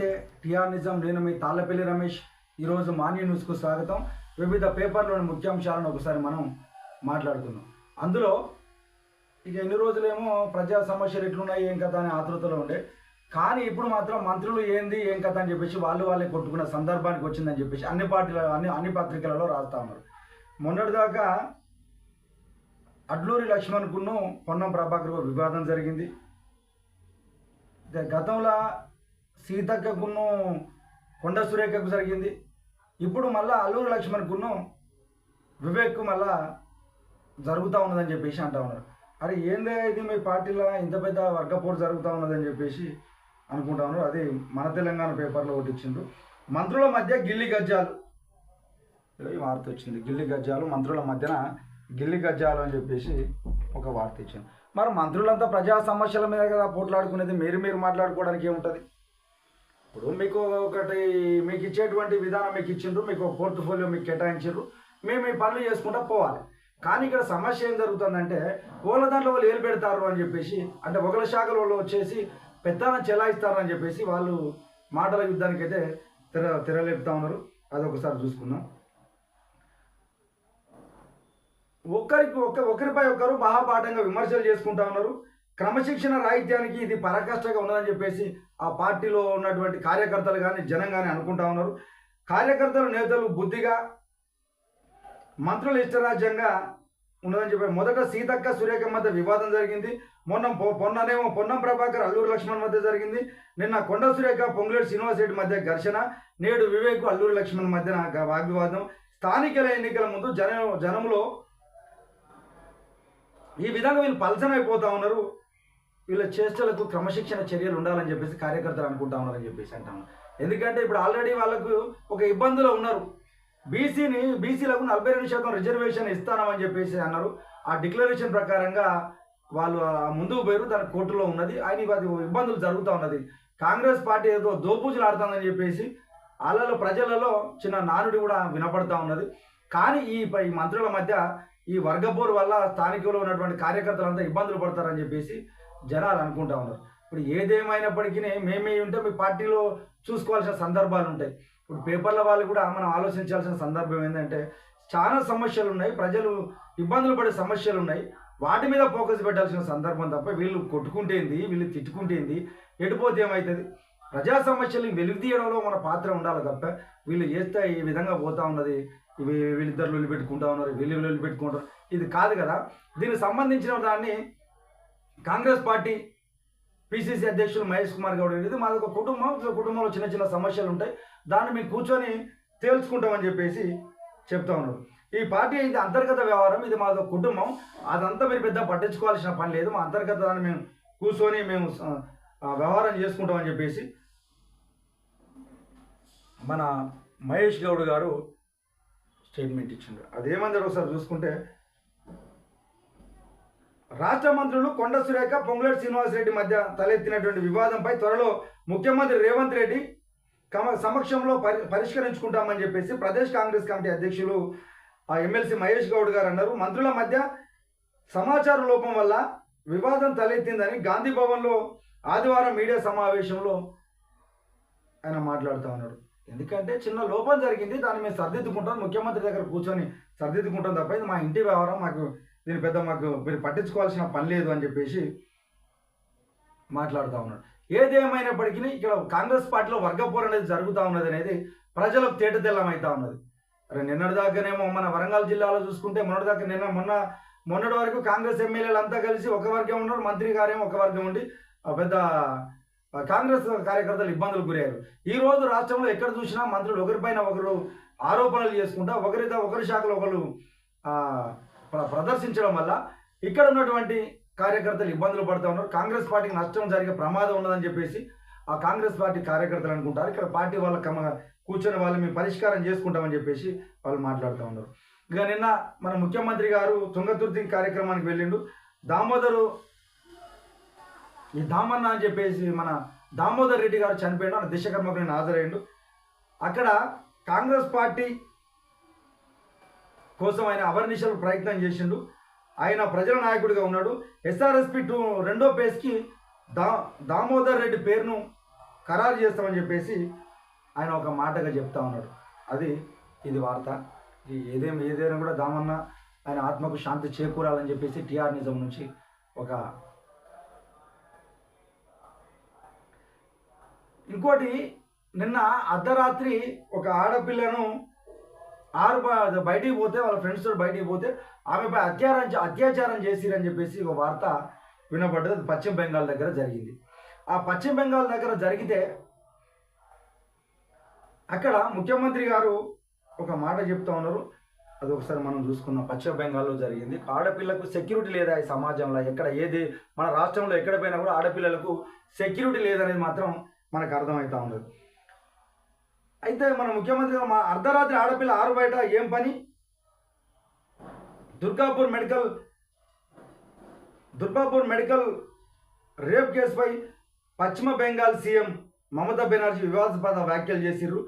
నమస్తే. టిఆర్ నిజం నేను మీ తాళ్ళపల్లి రమేష్. ఈరోజు మార్నింగ్ న్యూస్కు స్వాగతం. వివిధ పేపర్లోని ముఖ్యాంశాలను ఒకసారి మనం మాట్లాడుతున్నాం అందులో ఇక ఎన్ని రోజులేమో ప్రజా సమస్యలు ఎట్లున్నాయి ఏం కథ అనే ఆతృతలో ఉండే. కానీ ఇప్పుడు మాత్రం మంత్రులు ఏంది ఏం కథ అని చెప్పేసి వాళ్ళు వాళ్ళే కొట్టుకున్న సందర్భానికి వచ్చిందని చెప్పేసి అన్ని పార్టీల అన్ని అన్ని పత్రికలలో రాస్తా ఉన్నారు. మొన్నటిదాకా అడ్లూరి లక్ష్మణ్కును పొన్నం ప్రభాకర్ వివాదం జరిగింది. గతంలో సీతక్కకును కొండ సురేఖకు జరిగింది. ఇప్పుడు మళ్ళా అల్లూరు లక్ష్మణ్కును వివేక్కు మళ్ళా జరుగుతూ ఉన్నదని చెప్పేసి అంటా ఉన్నారు. అరే ఏందే ఇది మీ పార్టీలో ఇంత పెద్ద వర్గపోరు జరుగుతూ ఉన్నదని చెప్పేసి అనుకుంటా ఉన్నారు. అది మన తెలంగాణ పేపర్లో ఒకటి ఇచ్చిండ్రు. మంత్రుల మధ్య గిల్లి గజ్జాలు. వార్త వచ్చింది. గిల్లి గజ్జాలు మంత్రుల మధ్యన గిల్లి గజ్జాలు అని చెప్పేసి ఒక వార్త ఇచ్చింది మరి మంత్రులంతా ప్రజా సమస్యల మీద కదా పోట్లాడుకునేది? మీరు మీరు మాట్లాడుకోవడానికి ఏముంటుంది? ఇప్పుడు మీకు ఒకటి మీకు ఇచ్చేటువంటి విధానం మీకు ఇచ్చిండ్రు మీకు ఒక పోర్ట్ఫోలియో మీకు కేటాయించారు మేము మీ పనులు చేసుకుంటా పోవాలి. కానీ ఇక్కడ సమస్య ఏం జరుగుతుందంటే వాళ్ళ దాంట్లో వాళ్ళు ఏలు పెడతారు అని చెప్పేసి అంటే ఒకరి శాఖల వాళ్ళు వచ్చేసి పెద్దన చెలాయిస్తారు అని చెప్పేసి వాళ్ళు మాటల యుద్ధానికి అయితే తెర తెరలేపుతా ఉన్నారు. అది ఒకసారి చూసుకుందాం. ఒకరికి ఒక ఒకరిపై ఒకరు మహాపాఠంగా విమర్శలు చేసుకుంటా ఉన్నారు. క్రమశిక్షణ రాహిత్యానికి ఇది పరాకాష్ఠగా ఉన్నదని చెప్పేసి ఆ పార్టీలో ఉన్నటువంటి కార్యకర్తలు కానీ జనం కానీ అనుకుంటా ఉన్నారు. కార్యకర్తలు నేతలు బుద్ధిగా మంత్రులు ఇష్టరాజ్యంగా ఉన్నదని చెప్పి మొదట సీతక్క సురేఖ మధ్య వివాదం జరిగింది. మొన్న పొన్ననేమో పొన్నం ప్రభాకర్ అల్లూరు లక్ష్మణ్ మధ్య జరిగింది. నిన్న కొండ సురేఖ పొంగులేటి శ్రీనివాస్ రెడ్డి మధ్య ఘర్షణ. నేడు వివేక్ అల్లూరు లక్ష్మణ్ మధ్య వాగ్వివాదం. స్థానిక ఎన్నికల ముందు జన జనంలో ఈ విధంగా వీళ్ళు పలసనైపోతా ఉన్నారు. వీళ్ళ చేష్టలకు క్రమశిక్షణ చర్యలు ఉండాలని చెప్పేసి కార్యకర్తలు అనుకుంటా ఉన్నారని చెప్పేసి అంటాను ఎందుకంటే ఇప్పుడు ఆల్రెడీ వాళ్ళకు ఒక ఇబ్బందులో ఉన్నారు. బీసీని బీసీలకు నలభై రెండు శాతం రిజర్వేషన్ ఇస్తానమని చెప్పేసి అన్నారు. ఆ డిక్లరేషన్ ప్రకారంగా వాళ్ళు ముందుకు పోయారు దాని కోర్టులో ఉన్నది. ఆయన అది ఇబ్బందులు జరుగుతూ ఉన్నది. కాంగ్రెస్ పార్టీ ఏదో దోపూజలు ఆడుతుందని చెప్పేసి అలలో ప్రజలలో చిన్న నానుడి కూడా వినపడతా ఉన్నది. కానీ ఈ ఈ మంత్రుల మధ్య ఈ వర్గపోరు వల్ల స్థానికులు ఉన్నటువంటి కార్యకర్తలంతా ఇబ్బందులు పడతారని చెప్పేసి జనాలు అనుకుంటా ఉన్నారు. ఇప్పుడు ఏదేమైనప్పటికీ మేమే ఉంటే మీ పార్టీలో చూసుకోవాల్సిన సందర్భాలు ఉంటాయి. ఇప్పుడు పేపర్ల వాళ్ళు కూడా మనం ఆలోచించాల్సిన సందర్భం ఏంటంటే చాలా సమస్యలు ఉన్నాయి. ప్రజలు ఇబ్బందులు పడే సమస్యలు ఉన్నాయి. వాటి మీద ఫోకస్ పెట్టాల్సిన సందర్భం తప్ప వీళ్ళు కొట్టుకుంటేంది వీళ్ళు తిట్టుకుంటేంది ఎడిపోతే ఏమవుతుంది ప్రజా సమస్యలు వెలుగు తీయడంలో మన పాత్ర ఉండాలి తప్ప వీళ్ళు చేస్తే ఈ విధంగా పోతా ఉన్నది. వీళ్ళిద్దరు లొల్లి పెట్టుకుంటా ఉన్నారు వీళ్ళు లొల్లి పెట్టుకుంటారు ఇది కాదు కదా. దీనికి సంబంధించిన దాన్ని కాంగ్రెస్ పార్టీ పిసిసి అధ్యక్షులు మహేష్ కుమార్ గౌడ్ ఇది మాది ఒక కుటుంబం. కుటుంబంలో చిన్న చిన్న సమస్యలు ఉంటాయి. దాన్ని మేము కూర్చొని తేల్చుకుంటామని చెప్పేసి చెప్తా ఉన్నారు ఈ పార్టీ ఇది అంతర్గత వ్యవహారం. ఇది మాది కుటుంబం. అదంతా మీరు పెద్ద పట్టించుకోవాల్సిన పని లేదు. మా అంతర్గత దాన్ని మేము కూర్చొని మేము వ్యవహారం చేసుకుంటామని చెప్పేసి మన మహేష్ గౌడ్ గారు స్టేట్మెంట్ ఇచ్చిండ్రు. అదేమందరూ ఒకసారి చూసుకుంటే రాష్ట్ర మంత్రులు కొండ సురేఖ పొంగులేటి శ్రీనివాసరెడ్డి మధ్య తలెత్తినటువంటి వివాదంపై త్వరలో ముఖ్యమంత్రి రేవంత్ రెడ్డి కమ సమక్షంలో పరి పరిష్కరించుకుంటామని చెప్పేసి ప్రదేశ్ కాంగ్రెస్ కమిటీ అధ్యక్షులు ఆ ఎమ్మెల్సీ మహేష్ గౌడ్ గారు అన్నారు. మంత్రుల మధ్య సమాచార లోపం వల్ల వివాదం తలెత్తిందని గాంధీ భవన్లో ఆదివారం మీడియా సమావేశంలో ఆయన మాట్లాడుతూ ఉన్నాడు. ఎందుకంటే చిన్న లోపం జరిగింది దాన్ని మేము సర్దిద్దుకుంటాం ముఖ్యమంత్రి దగ్గర కూర్చొని సర్దిద్దుకుంటాం తప్ప ఇది మా ఇంటి వ్యవహారం మాకు దీని పెద్ద మాకు మీరు పట్టించుకోవాల్సిన పని లేదు అని చెప్పేసి మాట్లాడుతూ ఉన్నాడు. ఏదేమైనప్పటికీ ఇక్కడ కాంగ్రెస్ పార్టీలో వర్గపోరు అనేది జరుగుతూ ఉన్నది అనేది ప్రజలకు తేటతెల్లమవుతా ఉన్నది. అరే నిన్నటి దాకానేమో మన వరంగల్ జిల్లాలో చూసుకుంటే మొన్నటి దాకా నిన్న మొన్న మొన్నటి వరకు కాంగ్రెస్ ఎమ్మెల్యేలు అంతా కలిసి ఒక వర్గం ఉన్నారు మంత్రి గారేమో ఒక వర్గం ఉండి పెద్ద కాంగ్రెస్ కార్యకర్తలు ఇబ్బందులు గురయ్యారు. ఈ రోజు రాష్ట్రంలో ఎక్కడ చూసినా మంత్రులు ఒకరిపైన ఒకరు ఆరోపణలు చేసుకుంటా ఒకరితో ఒకరి శాఖలో ఒకరు ప్రదర్శించడం వల్ల ఇక్కడ ఉన్నటువంటి కార్యకర్తలు ఇబ్బందులు పడుతూ ఉన్నారు. కాంగ్రెస్ పార్టీకి నష్టం జరిగే ప్రమాదం ఉన్నదని చెప్పేసి ఆ కాంగ్రెస్ పార్టీ కార్యకర్తలు అనుకుంటారు. ఇక్కడ పార్టీ వాళ్ళ కమ కూర్చొని వాళ్ళు మేము పరిష్కారం చేసుకుంటామని చెప్పేసి వాళ్ళు మాట్లాడుతూ ఉన్నారు. ఇక నిన్న మన ముఖ్యమంత్రి గారు తుంగతుర్తి కార్యక్రమానికి వెళ్ళిండు. దామోదరు ఈ దామన్న అని చెప్పేసి మన దామోదర్ రెడ్డి గారు చనిపోయిండు. ఆయన దిశకర్మకు నేను హాజరయ్యిండు. అక్కడ కాంగ్రెస్ పార్టీ కోసం ఆయన అవర్నిషల్ ప్రయత్నం చేసిండు. ఆయన ప్రజల నాయకుడిగా ఉన్నాడు. ఎస్ఆర్ఎస్పి టూ రెండో పేజ్కి దా దామోదర్ రెడ్డి పేరును ఖరారు చేస్తామని చెప్పేసి ఆయన ఒక మాటగా చెప్తా ఉన్నాడు. అది ఇది వార్త. ఏదేం ఏదైనా కూడా దామన్న ఆయన ఆత్మకు శాంతి చేకూరాలని చెప్పేసి టిఆర్ నిజం నుంచి ఒక ఇంకోటి నిన్న అర్ధరాత్రి ఒక ఆడపిల్లను ఆరు బయటికి పోతే వాళ్ళ ఫ్రెండ్స్ తోటి బయటికి పోతే ఆమెపై అత్యాచారం అత్యాచారం చేసిరని చెప్పేసి ఒక వార్త వినబడ్డది అది పశ్చిమ బెంగాల్ దగ్గర జరిగింది. ఆ పశ్చిమ బెంగాల్ దగ్గర జరిగితే అక్కడ ముఖ్యమంత్రి గారు ఒక మాట చెప్తా ఉన్నారు. అది ఒకసారి మనం చూసుకుందాం. పశ్చిమ బెంగాల్లో జరిగింది. ఆడపిల్లకు సెక్యూరిటీ లేదా ఈ సమాజంలో? ఎక్కడ ఏది? మన రాష్ట్రంలో ఎక్కడ పోయినా కూడా ఆడపిల్లలకు సెక్యూరిటీ లేదనేది మాత్రం మనకు అర్థమవుతా ఉన్నది. అయితే మన ముఖ్యమంత్రి మా అర్ధరాత్రి ఆడపిల్ల ఆరు బయట ఏం పని? Durgapur medical Durgapur medical rape కేసుపై పశ్చిమ బెంగాల్ సీఎం మమతా బెనర్జీ వివాదాస్పద వ్యాఖ్యలు చేసిర్రు.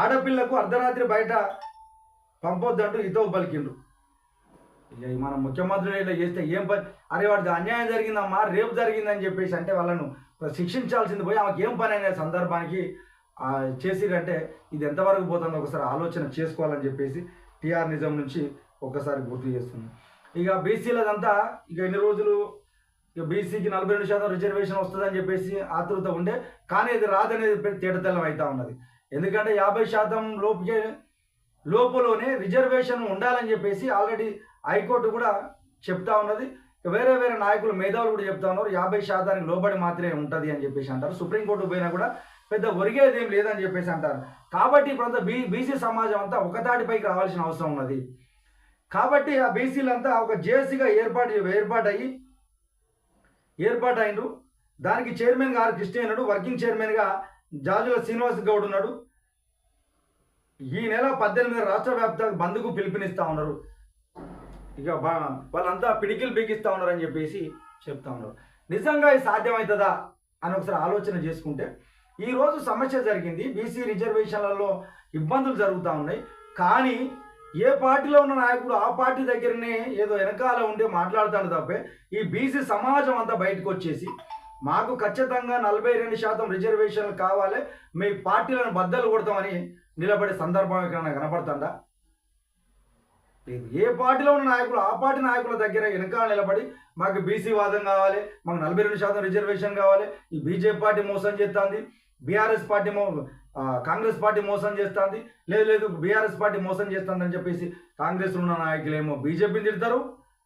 ఆడపిల్లకు అర్ధరాత్రి బయట పంపొద్దంటూ హితవు పలికిండ్రు. ఇక మన ముఖ్యమంత్రులు ఇట్లా చేస్తే ఏం పని? అరే వాడికి అన్యాయం జరిగిందమ్మా రేపు జరిగిందని చెప్పేసి అంటే వాళ్ళను శిక్షించాల్సింది పోయి ఆమెకి ఏం పని అనే సందర్భానికి చేసిరంటే ఇది ఎంతవరకు పోతుందో ఒకసారి ఆలోచన చేసుకోవాలని చెప్పేసి టీఆర్ నిజం నుంచి ఒక్కసారి గుర్తు చేస్తుంది ఇక బీసీలదంతా ఇక ఎన్ని రోజులు ఇక బీసీకి నలభై రెండు శాతం రిజర్వేషన్ వస్తుందని చెప్పేసి ఆతృత ఉండే కానీ ఇది రాదనేది తేటతెల్లం అవుతా ఉన్నది. ఎందుకంటే యాభై శాతం లోపుకే లోపులోనే రిజర్వేషన్ ఉండాలని చెప్పేసి ఆల్రెడీ హైకోర్టు కూడా చెప్తా ఉన్నది. వేరే వేరే నాయకులు మేధావులు కూడా చెప్తా ఉన్నారు యాభై శాతానికి లోబడి మాత్రమే ఉంటుంది అని చెప్పేసి అంటారు. సుప్రీంకోర్టు పోయినా కూడా పెద్ద ఒరిగేది ఏం లేదని చెప్పేసి అంటారు. కాబట్టి ఇప్పుడంతా బీ బీసీ సమాజం అంతా ఒకదాటిపైకి రావాల్సిన అవసరం ఉన్నది. కాబట్టి ఆ బీసీలంతా ఒక జేఏసీగా ఏర్పాటు ఏర్పాటయ్యి ఏర్పాటు దానికి చైర్మన్ గారు కృష్ణయ్యనుడు వర్కింగ్ చైర్మన్గా జాజుల శ్రీనివాస్ గౌడ్ ఉన్నాడు. ఈ నెల పద్దెనిమిది రాష్ట్ర వ్యాప్తంగా బంద్కు పిలుపునిస్తూ ఉన్నారు. ఇక వాళ్ళంతా పిడికిలు పీకిస్తూ ఉన్నారు అని చెప్పేసి చెప్తా ఉన్నారు. నిజంగా ఇది సాధ్యమవుతుందా అని ఒకసారి ఆలోచన చేసుకుంటే ఈరోజు సమస్య జరిగింది. బీసీ రిజర్వేషన్లలో ఇబ్బందులు జరుగుతూ ఉన్నాయి. కానీ ఏ పార్టీలో ఉన్న నాయకుడు ఆ పార్టీ దగ్గరనే ఏదో వెనకాల ఉండే మాట్లాడుతాడు తప్పే. ఈ బీసీ సమాజం అంతా బయటకు వచ్చేసి మాకు ఖచ్చితంగా నలభై రెండు శాతం రిజర్వేషన్లు కావాలి. మీ పార్టీలను బద్దలు కొడతామని నిలబడే సందర్భం ఎక్కడైనా కనపడుతుందా? ఏ పార్టీలో ఉన్న నాయకులు ఆ పార్టీ నాయకుల దగ్గర వెనకాల నిలబడి మాకు బీసీ వాదం కావాలి మాకు నలభై రెండు శాతం రిజర్వేషన్ కావాలి. ఈ బీజేపీ పార్టీ మోసం చేస్తుంది. బీఆర్ఎస్ పార్టీ మో కాంగ్రెస్ పార్టీ మోసం చేస్తుంది. లేదు లేదు బీఆర్ఎస్ పార్టీ మోసం చేస్తుందని చెప్పేసి కాంగ్రెస్లో ఉన్న నాయకులేమో బీజేపీని తిడతారు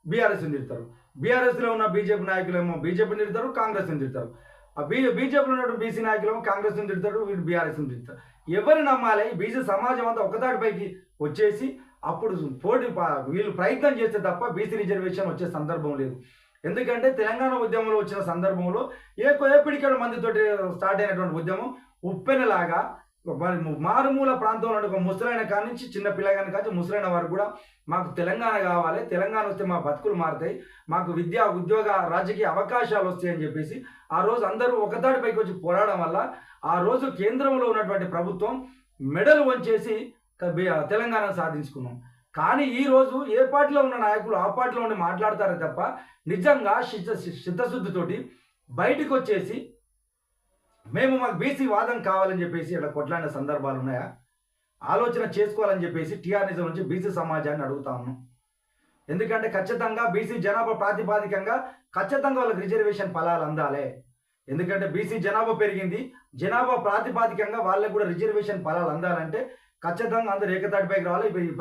బీఆర్ఎస్ని తిడతారు. బీఆర్ఎస్లో ఉన్న బీజేపీ నాయకులేమో బీజేపీని తిడతారు కాంగ్రెస్ని తిడతారు. ఆ బీ బీజేపీలో ఉన్నటువంటి బీసీ నాయకులేమో కాంగ్రెస్ని తిడతారు వీళ్ళు బీఆర్ఎస్ని తిడతారు. ఎవరిని నమ్మాలి? బీసీ సమాజం అంతా ఒకదాటిపైకి వచ్చేసి అప్పుడు పోటీ వీళ్ళు ప్రయత్నం చేస్తే తప్ప బీసీ రిజర్వేషన్ వచ్చే సందర్భం లేదు. ఎందుకంటే తెలంగాణ ఉద్యమంలో వచ్చిన సందర్భంలో ఏ ఏపిడికడ మందితోటి స్టార్ట్ అయినటువంటి ఉద్యమం ఉప్పెనలాగా మరి మారుమూల ప్రాంతంలో ఉండే ఒక ముసలైన కాడి నుంచి చిన్న పిల్లగాని కాచి ముసలైన వారు కూడా మాకు తెలంగాణ కావాలి తెలంగాణ వస్తే మా బతుకులు మారుతాయి మాకు విద్య ఉద్యోగ రాజకీయ అవకాశాలు వస్తాయని చెప్పేసి ఆ రోజు అందరూ ఒకదాటిపైకి వచ్చి పోరాడడం వల్ల ఆ రోజు కేంద్రంలో ఉన్నటువంటి ప్రభుత్వం మెడలు వంచేసి తెలంగాణ సాధించుకున్నాం. కానీ ఈరోజు ఏ పార్టీలో ఉన్న నాయకులు ఆ పార్టీలో ఉండి మాట్లాడతారే తప్ప నిజంగా చిత్త చిత్తశుద్ధితోటి బయటకు వచ్చేసి మేము మాకు బీసీ వాదం కావాలని చెప్పేసి ఇక్కడ కొట్లాడిన సందర్భాలు ఉన్నాయా? ఆలోచన చేసుకోవాలని చెప్పేసి టీఆర్ఎస్ నుంచి బీసీ సమాజాన్ని అడుగుతా ఉన్నాం. ఎందుకంటే ఖచ్చితంగా బీసీ జనాభా ప్రాతిపాదికంగా ఖచ్చితంగా వాళ్ళకి రిజర్వేషన్ ఫలాలు అందాలే. ఎందుకంటే బీసీ జనాభా పెరిగింది. జనాభా ప్రాతిపాదికంగా వాళ్ళకి కూడా రిజర్వేషన్ ఫలాలు అందాలంటే ఖచ్చితంగా అందరు ఏకతాటిపైకి రావాలి. ఈ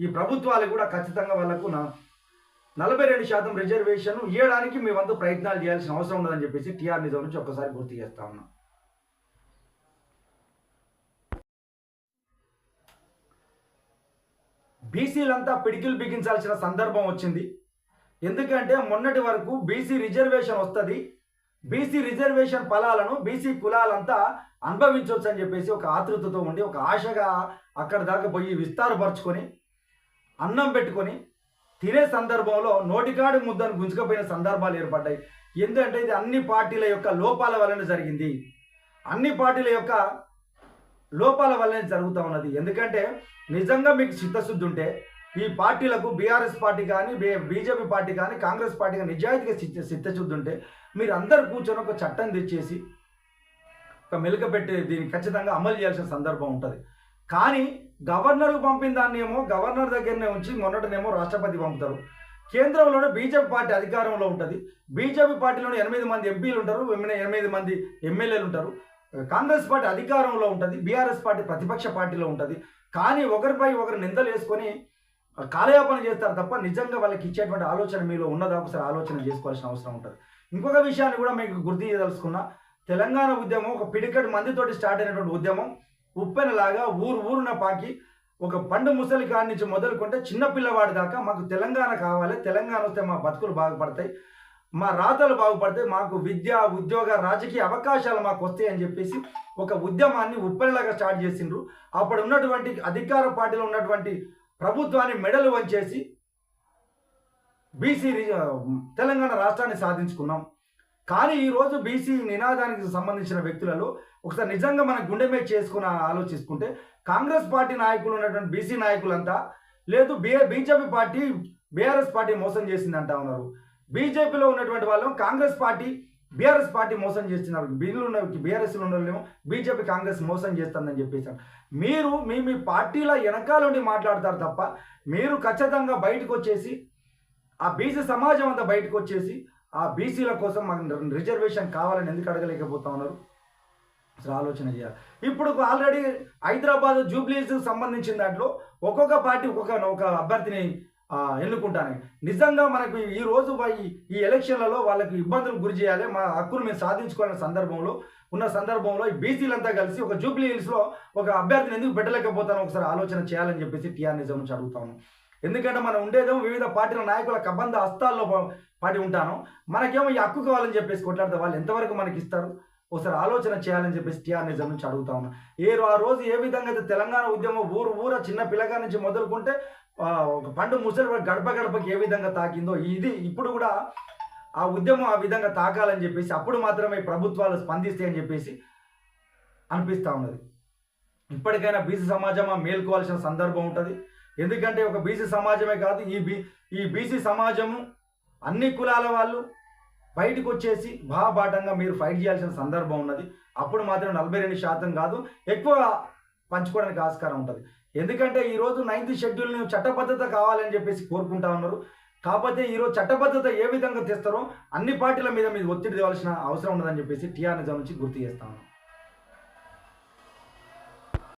ఈ ప్రభుత్వాలు కూడా ఖచ్చితంగా వాళ్ళకు నా- నలభై రెండు శాతం రిజర్వేషన్ ఇవ్వడానికి మేమంతా ప్రయత్నాలు చేయాల్సిన అవసరం ఉండదని చెప్పేసి టీఆర్ నిజం నుంచి ఒక్కసారి గుర్తు చేస్తా ఉన్నాం. బీసీలంతా పిడికిలు బిగించాల్సిన సందర్భం వచ్చింది. ఎందుకంటే మొన్నటి వరకు బీసీ రిజర్వేషన్ వస్తుంది. బీసీ రిజర్వేషన్ ఫలాలను బీసీ కులాలంతా అనుభవించవచ్చు అని చెప్పేసి ఒక ఆతృతతో ఉండి ఒక ఆశగా అక్కడ దాకా పోయి విస్తారపరుచుకొని అన్నం పెట్టుకొని తినే సందర్భంలో నోటికాడి ముద్దను గుంజుకపోయిన సందర్భాలు ఏర్పడ్డాయి. ఎందుకంటే ఇది అన్ని పార్టీల యొక్క లోపాల వలన జరిగింది. అన్ని పార్టీల యొక్క లోపాల వల్లనే జరుగుతూ ఉన్నది. ఎందుకంటే నిజంగా మీకు చిత్తశుద్ధి ఉంటే ఈ పార్టీలకు బీఆర్ఎస్ పార్టీ కానీ బీజేపీ పార్టీ కానీ కాంగ్రెస్ పార్టీ కానీ నిజాయితీగా చిత్త చిత్తశుద్ధి మీరు అందరు కూర్చొని ఒక చట్టం తెచ్చేసి ఒక మెలుక పెట్టి దీన్ని ఖచ్చితంగా అమలు చేయాల్సిన సందర్భం ఉంటుంది. కానీ గవర్నర్కు పంపిన దాన్ని ఏమో గవర్నర్ దగ్గరనే ఉంచి మొన్నటనేమో రాష్ట్రపతి పంపుతారు. కేంద్రంలోనే బీజేపీ పార్టీ అధికారంలో ఉంటుంది. బీజేపీ పార్టీలోనే ఎనిమిది మంది ఎంపీలు ఉంటారు ఎనిమిది- ఎనిమిది మంది ఎమ్మెల్యేలు ఉంటారు. కాంగ్రెస్ పార్టీ అధికారంలో ఉంటుంది బీఆర్ఎస్ పార్టీ ప్రతిపక్ష పార్టీలో ఉంటుంది. కానీ ఒకరిపై ఒకరు నిందలు వేసుకొని కాలయాపన చేస్తారు తప్ప నిజంగా వాళ్ళకి ఇచ్చేటువంటి ఆలోచన మీలో ఉన్నదా? ఒకసారి ఆలోచన చేసుకోవాల్సిన అవసరం ఉంటుంది. ఇంకొక విషయాన్ని కూడా మీకు గుర్తు చేయదలుచుకున్నా తెలంగాణ ఉద్యమం ఒక పిడికటి మందితోటి స్టార్ట్ అయినటువంటి ఉద్యమం ఉప్పెనలాగా ఊరు ఊరున పాకి ఒక పండు ముసలి కాడి నుంచి మొదలుకుంటే చిన్న పిల్లవాడి దాకా మాకు తెలంగాణ కావాలి తెలంగాణ వస్తే మా బతుకులు బాగుపడతాయి మా రాతలు బాగుపడతాయి మాకు విద్య ఉద్యోగ రాజకీయ అవకాశాలు మాకు వస్తాయి అని చెప్పేసి ఒక ఉద్యమాన్ని ఉప్పెనలాగా స్టార్ట్ చేసిండ్రు. అప్పుడు ఉన్నటువంటి అధికార పార్టీలో ఉన్నటువంటి ప్రభుత్వాన్ని మెడలు వంచేసి బీసీ తెలంగాణ రాష్ట్రాన్ని సాధించుకున్నాం. కానీ ఈరోజు బీసీ నినాదానికి సంబంధించిన వ్యక్తులలో ఒకసారి నిజంగా మన గుండె మీద చేసుకుని ఆలోచించుకుంటే కాంగ్రెస్ పార్టీ నాయకులు ఉన్నటువంటి బీసీ నాయకులంతా లేదు బిఏ బీజేపీ పార్టీ బీఆర్ఎస్ పార్టీ మోసం చేసింది అంటా ఉన్నారు. బీజేపీలో ఉన్నటువంటి వాళ్ళు కాంగ్రెస్ పార్టీ బీఆర్ఎస్ పార్టీ మోసం చేస్తున్నారు. బిల్లు ఉన్న బీఆర్ఎస్లో ఉన్న బీజేపీ కాంగ్రెస్ మోసం చేస్తుందని చెప్పేసారు మీరు మీ మీ పార్టీల వెనకాలండి మాట్లాడతారు తప్ప మీరు ఖచ్చితంగా బయటకు వచ్చేసి ఆ బీసీ సమాజం అంతా బయటకు వచ్చేసి ఆ బీసీల కోసం మాకు రిజర్వేషన్ కావాలని ఎందుకు అడగలేకపోతా ఉన్నారు? అసలు ఆలోచన చేయాలి. ఇప్పుడు ఆల్రెడీ హైదరాబాద్ జూబ్లీస్ సంబంధించిన దాంట్లో ఒక్కొక్క పార్టీ ఒక్కొక్క ఒక అభ్యర్థిని ఎన్నుకుంటాను. నిజంగా మనకు ఈ రోజు ఈ- ఎలక్షన్లలో వాళ్ళకి ఇబ్బందులు గురి చేయాలి. మా హక్కును మేము సాధించుకోవాలనే సందర్భంలో ఉన్న సందర్భంలో ఈ బీసీలంతా కలిసి ఒక జూబ్లీ హిల్స్లో ఒక అభ్యర్థిని ఎందుకు పెట్టలేకపోతాను ఒకసారి ఆలోచన చేయాలని చెప్పేసి టీఆర్ నిజం నుంచి అడుగుతాను ఎందుకంటే మనం ఉండేదేమో వివిధ పార్టీల నాయకుల కబంధ హస్తాల్లో పాటి ఉంటాను. మనకేమో ఈ హక్కు కావాలని చెప్పేసి కొట్లాడితే వాళ్ళు ఎంతవరకు మనకి ఇస్తారు? ఒకసారి ఆలోచన చేయాలని చెప్పేసి టీఆర్ నిజం నుంచి అడుగుతా ఉన్నా. ఏ ఆ రోజు ఏ విధంగా అయితే తెలంగాణ ఉద్యమం ఊరు ఊర చిన్న పిల్లగా నుంచి మొదలుకుంటే ఒక పండు ముసలి గడప గడపకి ఏ విధంగా తాకిందో ఇది ఇప్పుడు కూడా ఆ ఉద్యమం ఆ విధంగా తాకాలని చెప్పేసి అప్పుడు మాత్రమే ప్రభుత్వాలు స్పందిస్తాయి అని చెప్పేసి అనిపిస్తూ ఉన్నది. ఇప్పటికైనా బీసీ సమాజం మేల్కోవాల్సిన సందర్భం ఉంటుంది. ఎందుకంటే ఒక బీసీ సమాజమే కాదు ఈ బీ ఈ బీసీ సమాజము అన్ని కులాల వాళ్ళు బయటకు వచ్చేసి బాబాటంగా మీరు ఫైట్ చేయాల్సిన సందర్భం ఉన్నది. అప్పుడు మాత్రం నలభై రెండు శాతం కాదు ఎక్కువ పంచుకోవడానికి ఆస్కారం ఉంటుంది. ఎందుకంటే ఈరోజు నైన్త్ షెడ్యూల్ని చట్టబద్ధత కావాలని చెప్పేసి కోరుకుంటా ఉన్నారు. కాకపోతే ఈరోజు చట్టబద్ధత ఏ విధంగా తెస్తారో అన్ని పార్టీల మీద మీద ఒత్తిడి తేవాల్సిన అవసరం ఉన్నదని చెప్పేసి టీఆర్ నిజాం నుంచి గుర్తు చేస్తా ఉన్నాం.